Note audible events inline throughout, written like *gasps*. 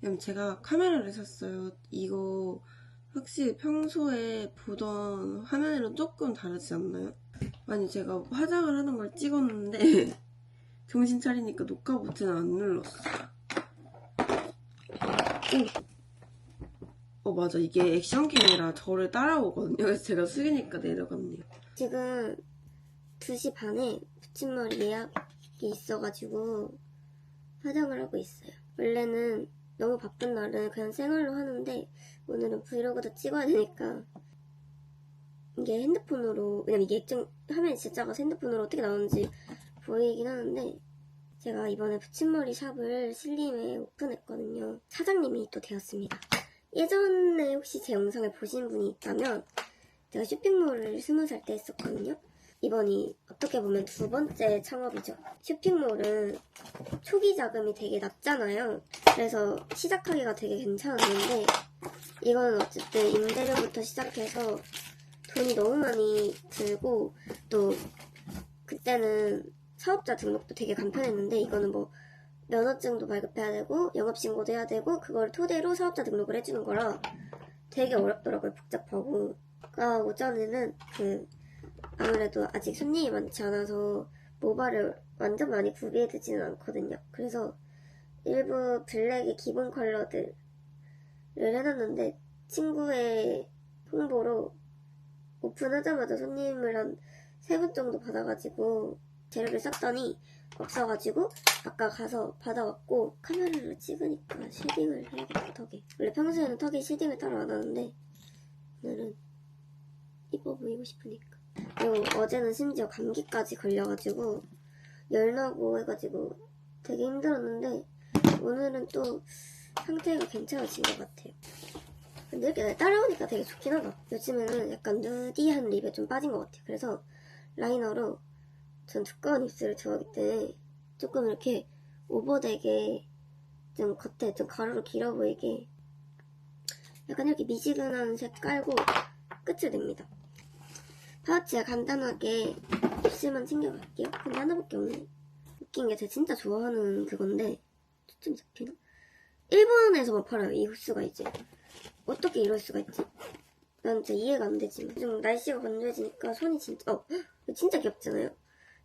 왜냐면 제가 카메라를 샀어요. 이거 확실히 평소에 보던 화면이랑 조금 다르지 않나요? 아니 제가 화장을 하는 걸 찍었는데 *laughs* 정신 차리니까 녹화 버튼 안 눌렀어요. 오. 어 맞아 이게 액션 캠이라 저를 따라오거든요. 그래서 제가 숙이니까 내려갔네요. 지금 2시 반에 붙임머리 예약이 있어가지고 화장을 하고 있어요. 원래는 너무 바쁜 날은 그냥 생얼로 하는데 오늘은 브이로그도 찍어야 되니까 이게 핸드폰으로 왜냐면 이게 액정 화면이 진짜 작아서 핸드폰으로 어떻게 나오는지 보이긴 하는데 제가 이번에 붙임머리 샵을 신림에 오픈했거든요. 사장님이 또 되었습니다. 예전에 혹시 제 영상을 보신 분이 있다면 제가 쇼핑몰을 스무 살 때 했었거든요. 이번이 어떻게 보면 두 번째 창업이죠. 쇼핑몰은 초기 자금이 되게 낮잖아요. 그래서 시작하기가 되게 괜찮았는데 이거는 어쨌든 임대료부터 시작해서 돈이 너무 많이 들고 또 그때는 사업자 등록도 되게 간편했는데 이거는 뭐 면허증도 발급해야 되고 영업신고도 해야 되고 그걸 토대로 사업자 등록을 해주는 거라 되게 어렵더라고요 복잡하고 아 오전에는 그 아무래도 아직 손님이 많지 않아서 모발을 완전 많이 구비해두지는 않거든요. 그래서 일부 블랙의 기본 컬러들을 해놨는데 친구의 홍보로 오픈하자마자 손님을 한 세 분 정도 받아가지고 재료를 샀더니 없어가지고 아까 가서 받아왔고 카메라로 찍으니까 쉐딩을 해야겠다 턱에. 원래 평소에는 턱에 쉐딩을 따로 안 하는데 오늘은 이뻐 보이고 싶으니까 그리고 어제는 심지어 감기까지 걸려가지고 열나고 해가지고 되게 힘들었는데 오늘은 또 상태가 괜찮아진 것 같아요. 근데 이렇게 따라오니까 되게 좋긴 하다. 요즘에는 약간 누디한 립에 좀 빠진 것 같아요. 그래서 라이너로 전 두꺼운 입술을 좋아하기 때문에 조금 이렇게 오버되게 좀 겉에 좀 가로로 길어 보이게 약간 이렇게 미지근한 색 깔고 끝을 냅니다. 파우치에 간단하게 입술만 챙겨갈게요. 근데 하나밖에 없네. 웃긴 게 제가 진짜 좋아하는 그건데 초점 잡히나? 일본에서만 팔아요. 이 호스가 이제 어떻게 이럴 수가 있지? 난 진짜 이해가 안 되지만 좀 날씨가 건조해지니까 손이 진짜 어 *gasps* 진짜 귀엽잖아요.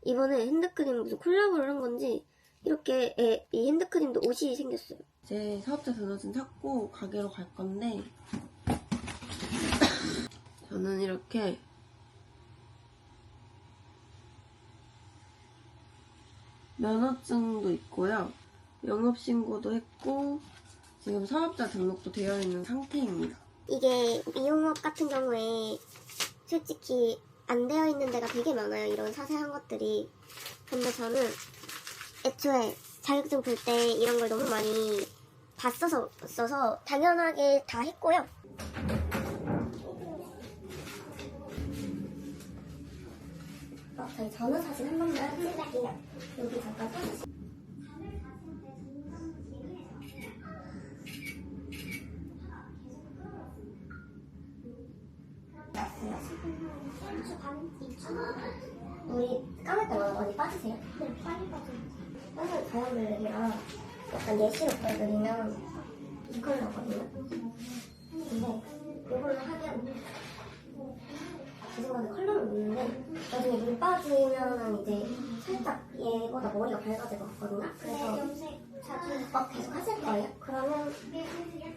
이번에 핸드크림 무슨 콜라보를 한 건지 이렇게 에, 이 핸드크림도 옷이 생겼어요. 이제 사업자 등록증 찾고 가게로 갈 건데 *laughs* 저는 이렇게 면허증도 있고요. 영업신고도 했고 지금 사업자 등록도 되어 있는 상태입니다. 이게 미용업 같은 경우에 솔직히 안 되어 있는 데가 되게 많아요. 이런 사세한 것들이. 근데 저는 애초에 자격증 볼 때 이런 걸 너무 많이 봤어서 써서 당연하게 다 했고요. 어, 저희 전후 사진 한 번만 찍을게요. 여기 잠깐 서주세요. 우리 까만 거 어디 빠지세요? 네, 빨리 빠져요. 다양 블랙이라 약간 예시로 보여드리면 이 컬러거든요. 근데 이걸로 하면 죄송한데 컬러는 없는데 나중에 물 빠지면은 이제 살짝 얘보다 머리가 밝아질 것 같거든요. 그래서 어, 계속 하실 거예요? 그러면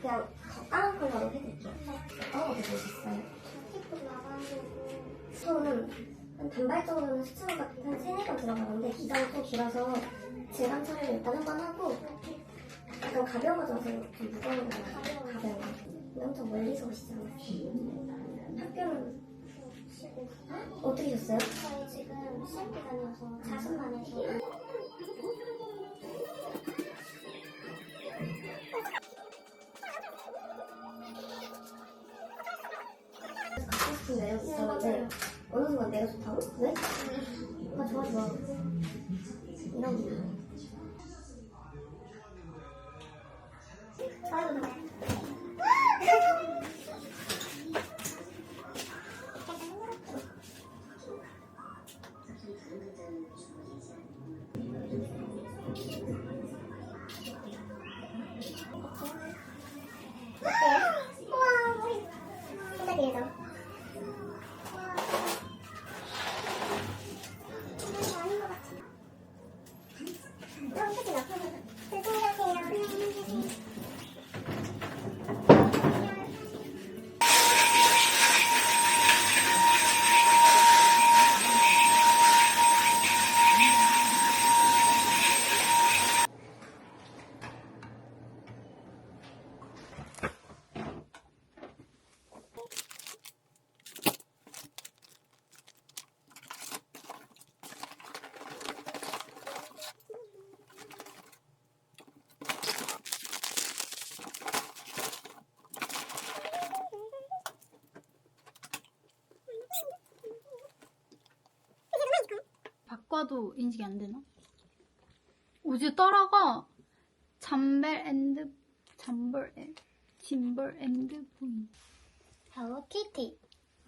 그냥 더 까만 컬러로 해드릴게요. 어떤 거 드셨어요? 손은 한 단발적으로는 수치가 한 3, 4번 들어가는데 기간이 좀 길어서 질감 처리를 일단 한 번 하고 약간 가벼워져서 좀 무거운 거 가벼워 근데 엄청 멀리서 오시잖아요 학교는 어떻게 오셨어요? 저희 지금 시험 기간이어서 자습만 해서 갖고 싶은 매력 있었는데 어느 순간 내가 좋다고? 왜? 아 좋아 좋아 이런 거 可以的。 바꿔도 인식이 안 되나? 오지 따라가 잠벨 앤드 잠벌 앤 짐벌 앤드 보인 헬로키티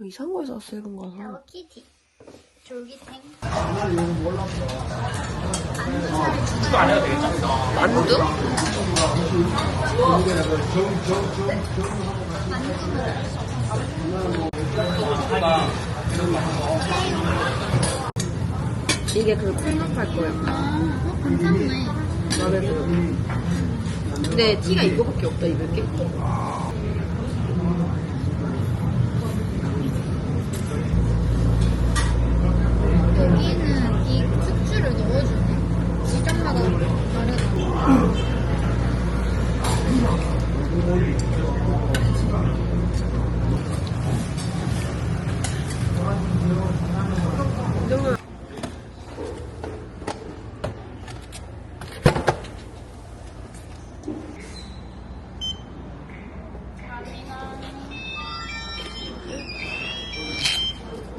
이상한 거에서 왔어 이런 거. 헬로키티 졸기탱 만두? 이게 그 콩나팔 거야. 아 괜찮네 마음에 들어. 근데 티가 이거밖에 없다 입을 게. 여기는 이 숙주를 넣어주네 지점마다 다르다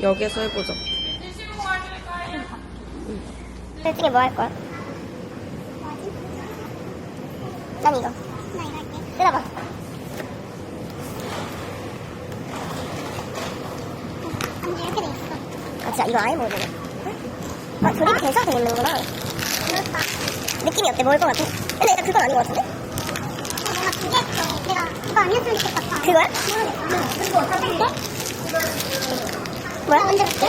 여기에서 해보자. 둘 중에 뭐할 거야? 난 이거. 나 이거 할게. 뜯어봐. 이렇게 돼 있어. 아, 진짜 이거 아예 모르네. 아, 조립이 돼서 되겠는구나. 그렇다. 느낌이 어때? 먹을 것 같아? 근데 약간 그건 아닌 것 같은데? 내가 두개 했어. 내가 이거 안 했으면 좋겠다. 그거야? 그리고 어떻게 해? 뭐야? 언제 볼게?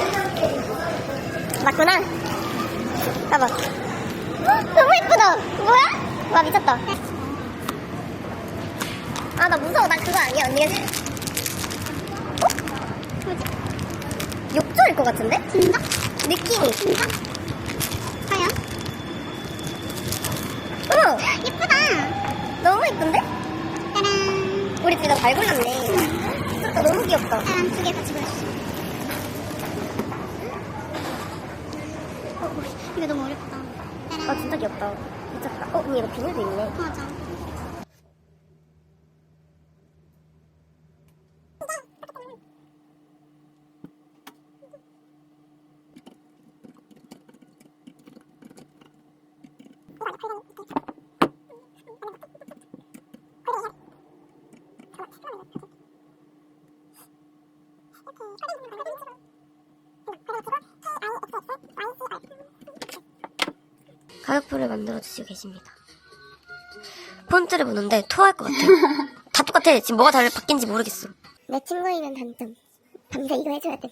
맞구나. 봐봐. 헉, 너무 예쁘다. 뭐야? 와, 미쳤다. 아, 나 무서워. 난 그거 아니야. 언니가 지 어? 뭐지? 욕조일 것 같은데? 진짜? 느낌이. 진짜? 과연? 어머! 예쁘다. 너무 예쁜데? 짜란. 우리 둘다 잘 골랐네. 이것도 너무 귀엽다. 짜란 두개같 이거 너무 어렵다. 아, 진짜 귀엽다. 미쳤다. 어, 언니 이거 비닐도 있네. 맞아. 가격표를 만들어주시고 계십니다. 폰트를 보는데 토할 것 같아. *laughs* 다 똑같아. 지금 뭐가 달 바뀐지 모르겠어. 내 친구이면 단점. 밤새 이거 해줘야 돼.